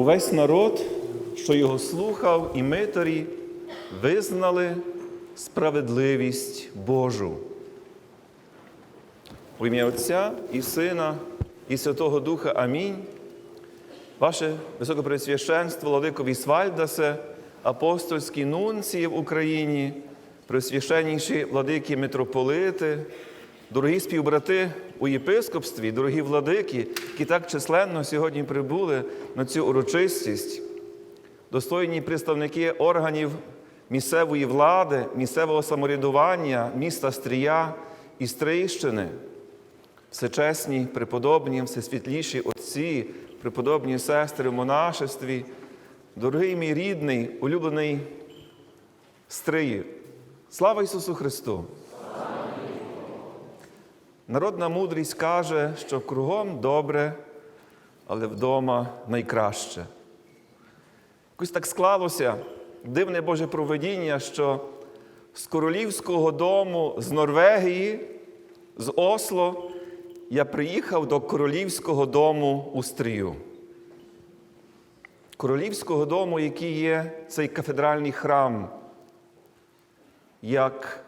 увесь народ, що його слухав, і митарі визнали справедливість Божу. У ім'я Отця і Сина, і Святого Духа Амінь. Ваше Високопресвященство, Владико Вісвальдасе, апостольські нунції в Україні, пресвященніші владики митрополити, дорогі співбрати у єпископстві, дорогі владики, які так численно сьогодні прибули на цю урочистість, достойні представники органів місцевої влади, місцевого самоврядування, міста Стрія і Стрийщини, всечесні, преподобні, всесвітліші отці, преподобні сестри в монашестві, дорогий мій рідний, улюблений Стриї. Слава Ісусу Христу! Народна мудрість каже, що кругом добре, але вдома найкраще. Якось так склалося дивне Боже проведіння, що з королівського дому з Норвегії, з Осло, я приїхав до королівського дому у Стрію. Королівського дому, який є цей кафедральний храм, як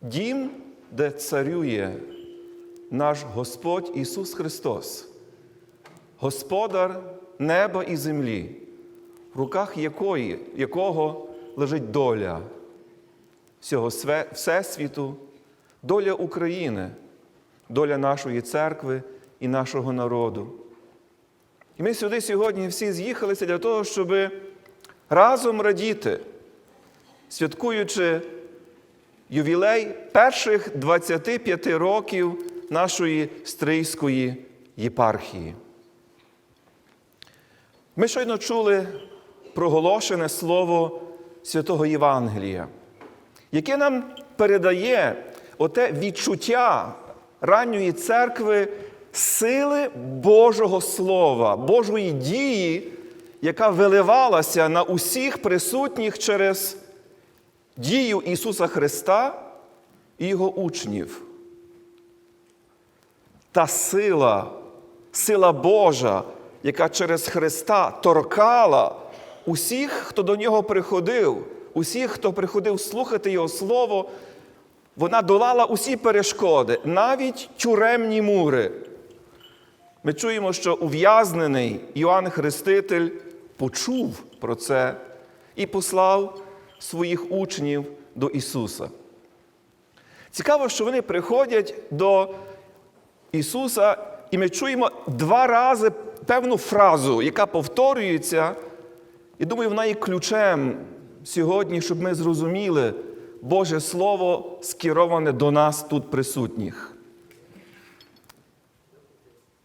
дім, де царює наш Господь Ісус Христос, Господар неба і землі, в руках якої, якого лежить доля всього Всесвіту, доля України, доля нашої церкви і нашого народу. І ми сюди сьогодні всі з'їхалися для того, щоб разом радіти, святкуючи ювілей перших 25 років нашої стрийської єпархії. Ми щойно чули проголошене слово святого Євангелія, яке нам передає оте відчуття ранньої церкви сили Божого Слова, Божої дії, яка виливалася на усіх присутніх через дію Ісуса Христа і Його учнів. Та сила, сила Божа, яка через Христа торкала усіх, хто до нього приходив, усіх, хто приходив слухати Його Слово, вона долала усі перешкоди, навіть тюремні мури. Ми чуємо, що ув'язнений Іоанн Хреститель почув про це і послав своїх учнів до Ісуса. Цікаво, що вони приходять до Ісуса, і ми чуємо два рази певну фразу, яка повторюється, і думаю, вона є ключем сьогодні, щоб ми зрозуміли Боже Слово скероване до нас тут присутніх.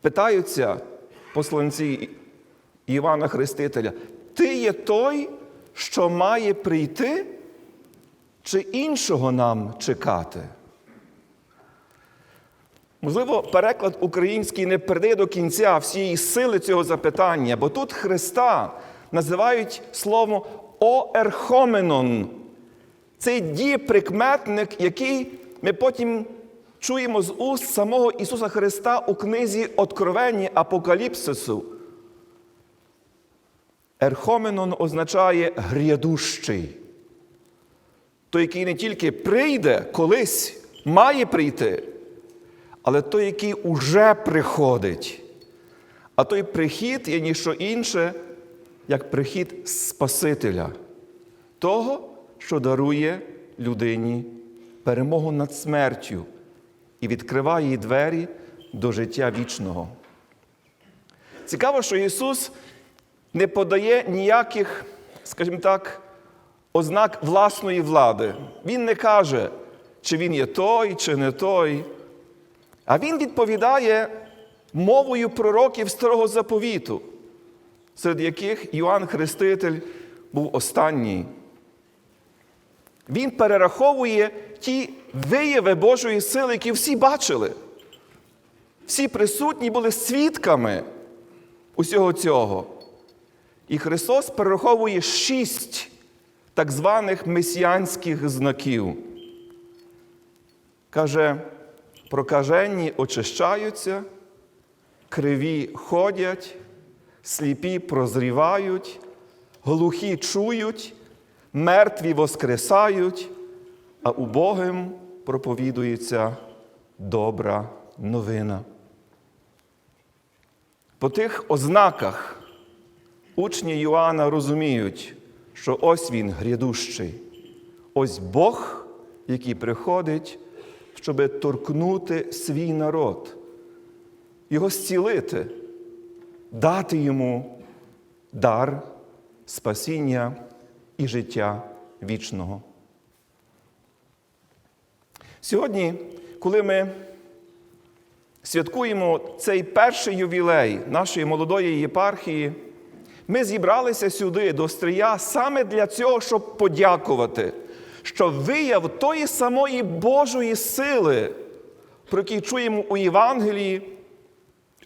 Питаються посланці Івана Хрестителя, ти є той, що має прийти, чи іншого нам чекати? Можливо, переклад український не передає до кінця всієї сили цього запитання, бо тут Христа називають словом оерхоменон. Це дієприкметник, який ми потім чуємо з уст самого Ісуса Христа у книзі Откровення Апокаліпсису. Ерхоменон означає грядущий. Той, який не тільки прийде колись, має прийти, але той, який уже приходить. А той прихід є ніщо інше, як прихід Спасителя, того, що дарує людині перемогу над смертю і відкриває їй двері до життя вічного. Цікаво, що Ісус не подає ніяких, скажімо так, ознак власної влади. Він не каже, чи він є той, чи не той. А він відповідає мовою пророків старого заповіту, серед яких Іоанн Хреститель був останній. Він перераховує ті вияви Божої сили, які всі бачили. Всі присутні були свідками усього цього. І Христос перераховує шість так званих месіанських знаків. Каже, прокажені очищаються, криві ходять, сліпі прозрівають, глухі чують, мертві воскресають, а убогим проповідується добра новина. По тих ознаках учні Йоанна розуміють, що ось він грядущий, ось Бог, який приходить, щоб торкнути свій народ, його зцілити, дати йому дар спасіння і життя вічного. Сьогодні, коли ми святкуємо цей перший ювілей нашої молодої єпархії, ми зібралися сюди до стрия саме для цього, щоб подякувати, що вияв тої самої Божої сили, про який чуємо у Євангелії,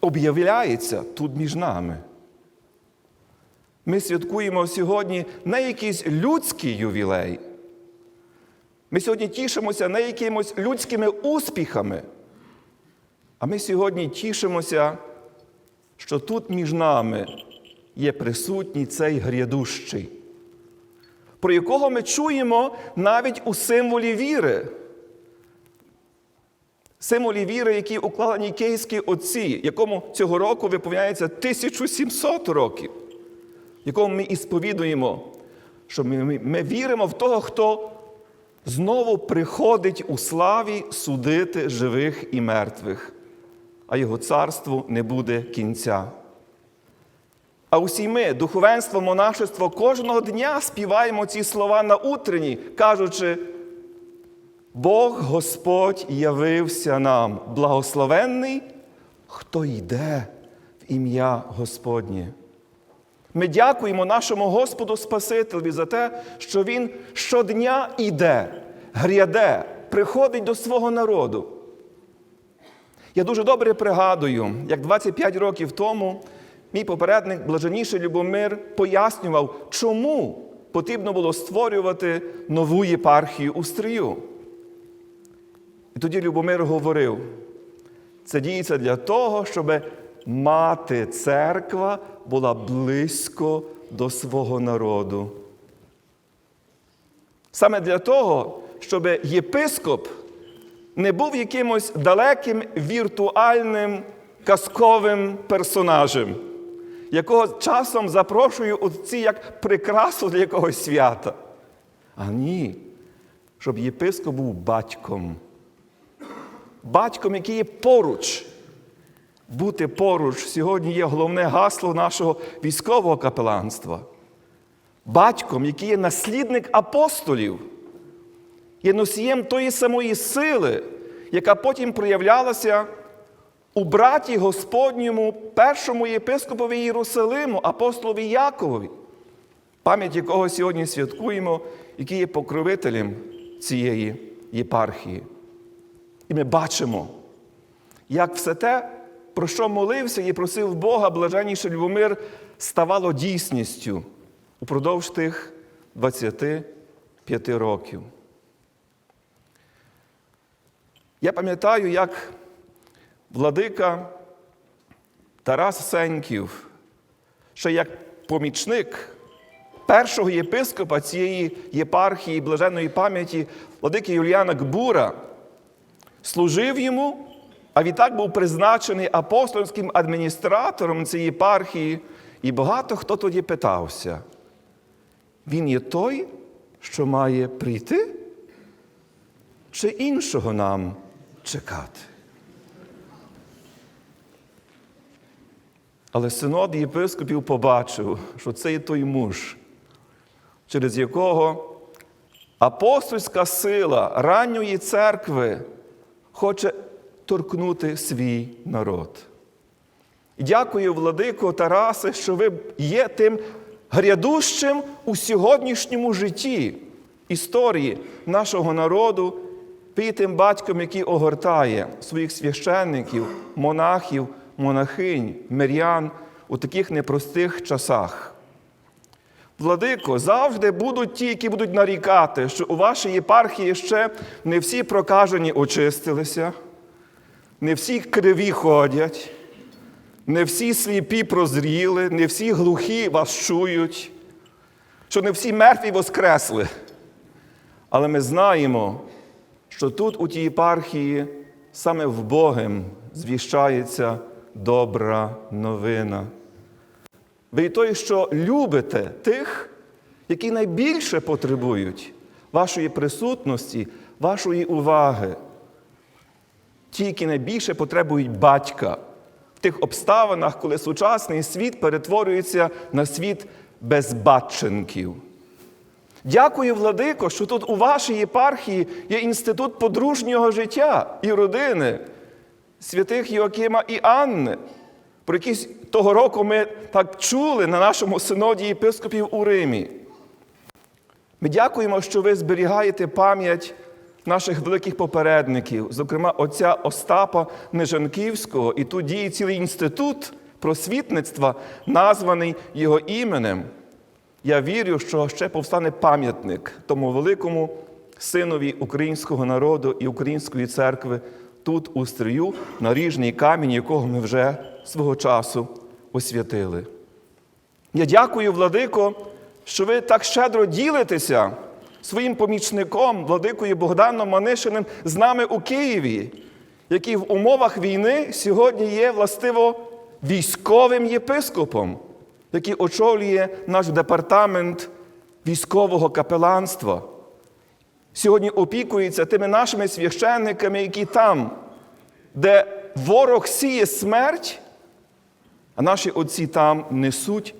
об'являється тут між нами. Ми святкуємо сьогодні не якийсь людський ювілей. Ми сьогодні тішимося не якимось людськими успіхами. А ми сьогодні тішимося, що тут між нами є присутній цей грядущий, про якого ми чуємо навіть у символі віри. Символі віри, які укладені київські отці, якому цього року виповняється 1700 років, якому ми і сповідуємо, що ми, ми, віримо в того, хто знову приходить у славі судити живих і мертвих, а його царству не буде кінця. А усі ми, духовенство, монашество, кожного дня співаємо ці слова на утренні, кажучи, Бог Господь явився нам, благословенний, хто йде в ім'я Господнє. Ми дякуємо нашому Господу Спасителеві за те, що Він щодня іде, гряде, приходить до свого народу. Я дуже добре пригадую, як 25 років тому мій попередник, блаженніший Любомир, пояснював, чому потрібно було створювати нову єпархію у Стрию. І тоді Любомир говорив, це діється для того, щоб мати церква була близько до свого народу. Саме для того, щоб єпископ не був якимось далеким віртуальним казковим персонажем, якого часом запрошую отці як прикрасу для якогось свята. А ні, щоб єпископ був батьком. Батьком, який є поруч. Бути поруч сьогодні є головне гасло нашого військового капеланства. Батьком, який є наслідник апостолів, є носієм тої самої сили, яка потім проявлялася у браті Господньому, першому єпископові Єрусалиму, апостолові Яковові, пам'ять якого сьогодні святкуємо, який є покровителем цієї єпархії. І ми бачимо, як все те, про що молився і просив Бога, блаженніший Любомир, ставало дійсністю упродовж тих 25 років. Я пам'ятаю, як владика Тарас Сеньків, ще як помічник першого єпископа цієї єпархії блаженної пам'яті владики Юліана Гбура, служив йому, а відтак був призначений апостольським адміністратором цієї єпархії, і багато хто тоді питався, він є той, що має прийти, чи іншого нам чекати? Але синод єпископів побачив, що це є той муж, через якого апостольська сила ранньої церкви хоче торкнути свій народ. Дякую, владико Тарасе, що ви є тим грядущим у сьогоднішньому житті історії нашого народу, є тим батьком, який огортає своїх священників, монахів, монахинь, мирян у таких непростих часах. Владико, завжди будуть ті, які будуть нарікати, що у вашій єпархії ще не всі прокажені очистилися, не всі криві ходять, не всі сліпі прозріли, не всі глухі вас чують, що не всі мертві воскресли. Але ми знаємо, що тут, у тій єпархії, саме в Богом звіщається добра новина. Ви і той, що любите тих, які найбільше потребують вашої присутності, вашої уваги. Ті, які найбільше потребують батька в тих обставинах, коли сучасний світ перетворюється на світ безбатченків. Дякую, Владико, що тут у вашій єпархії є інститут подружнього життя і родини, святих Йоакима і Анни, про які того року ми так чули на нашому синоді єпископів у Римі. Ми дякуємо, що ви зберігаєте пам'ять наших великих попередників, зокрема отця Остапа Нежанківського, і тут діє цілий інститут просвітництва, названий його іменем. Я вірю, що ще повстане пам'ятник тому великому синові українського народу і української церкви тут, у Стрию, наріжний камінь, якого ми вже свого часу освятили. Я дякую, Владико, що ви так щедро ділитеся своїм помічником, владикою Богданом Манишиним, з нами у Києві, який в умовах війни сьогодні є властиво військовим єпископом, який очолює наш департамент військового капеланства. Сьогодні опікується тими нашими священниками, які там, де ворог сіє смерть, а наші отці там несуть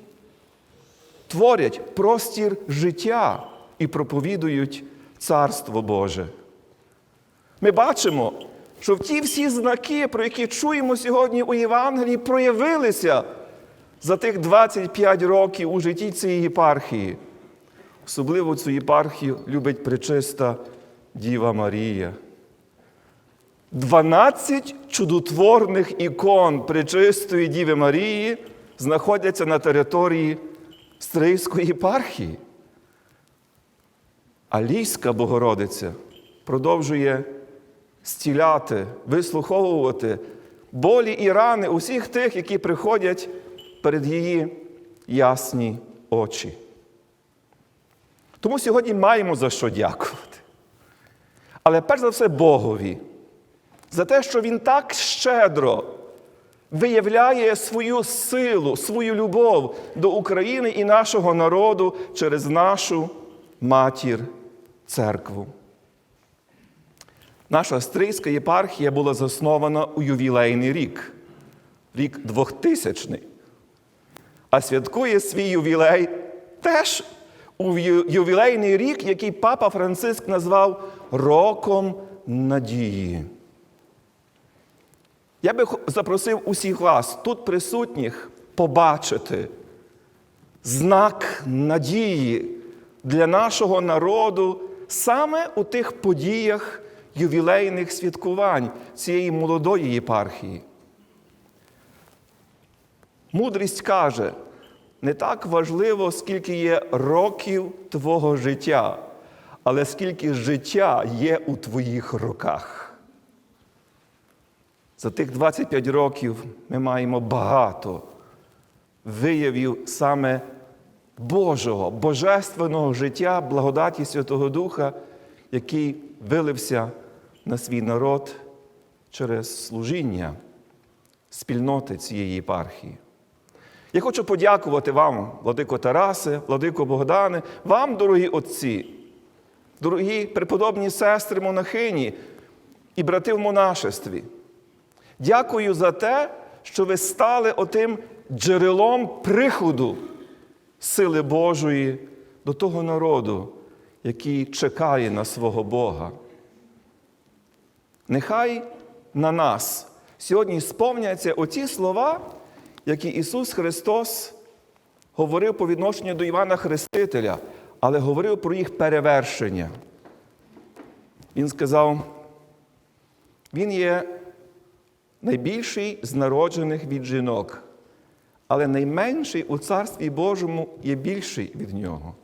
творять простір життя і проповідують Царство Боже. Ми бачимо, що ті всі знаки, про які чуємо сьогодні у Євангелії, проявилися за тих 25 років у житті цієї єпархії. Особливо цю єпархію любить пречиста Діва Марія. 12 чудотворних ікон пречистої Діви Марії знаходяться на території Стрийської єпархії. А Лійська Богородиця продовжує стіляти, вислуховувати болі і рани усіх тих, які приходять перед її ясні очі. Тому сьогодні маємо за що дякувати. Але перш за все Богові, за те, що Він так щедро виявляє свою силу, свою любов до України і нашого народу через нашу матір церкву. Наша Стрийська єпархія була заснована у ювілейний рік, рік 2000 а святкує свій ювілей теж у ювілейний рік, який папа Франциск назвав Роком надії. Я би запросив усіх вас, тут присутніх, побачити знак надії для нашого народу саме у тих подіях ювілейних святкувань цієї молодої єпархії. Мудрість каже, не так важливо, скільки є років твого життя, але скільки життя є у твоїх руках. За тих 25 років ми маємо багато виявів саме Божого, божественного життя, благодаті Святого Духа, який вилився на свій народ через служіння спільноти цієї єпархії. Я хочу подякувати вам, Владико Тарасе, Владико Богдане, вам, дорогі отці, дорогі преподобні сестри монахині і брати в монашестві. Дякую за те, що ви стали отим джерелом приходу сили Божої до того народу, який чекає на свого Бога. Нехай на нас сьогодні сповняться оці слова, які Ісус Христос говорив по відношенню до Івана Хрестителя, але говорив про їх перевершення. Він сказав, Він є найбільший з народжених від жінок, але найменший у Царстві Божому є більший від нього.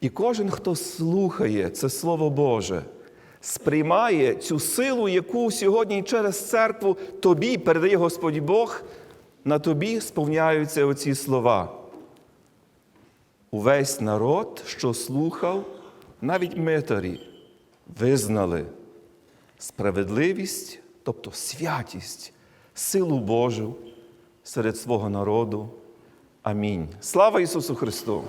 І кожен, хто слухає це Слово Боже, сприймає цю силу, яку сьогодні через церкву тобі передає Господь Бог, на тобі сповняються оці слова. Увесь народ, що слухав, навіть митарі, визнали справедливість, тобто святість, силу Божу серед свого народу. Амінь. Слава Ісусу Христу!